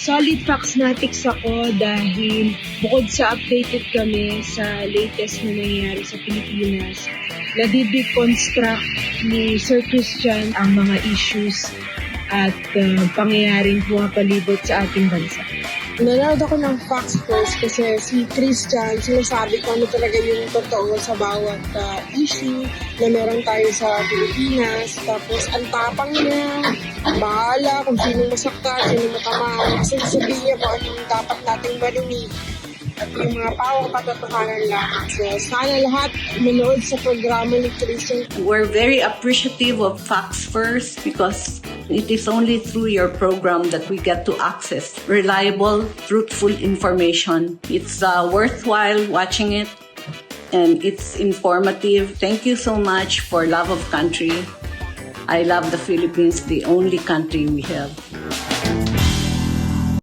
Solid Factsnatics ako dahil bukod sa updated kami sa latest na nangyayari sa Pilipinas, nadideconstruct ni Sir Christian ang mga issues at uh, pangyayaring pumapalibot sa ating bansa. Nanonood ako ng Fox First kasi si Christian sinasabi ko ano talaga yung totoo sa bawat ah, issue na meron tayo sa Pilipinas. Tapos ang tapang niya, bahala kung sino masaktan, sino matamaan. Kasi sabihin niya kung anong dapat nating marinig at yung mga pawang katotohanan lang. So sana lahat manood sa programa ni Christian We're very appreciative of Facts First because it is only through your program that we get to access reliable, truthful information. It's uh, worthwhile watching it and it's informative. Thank you so much for love of country. I love the Philippines, the only country we have.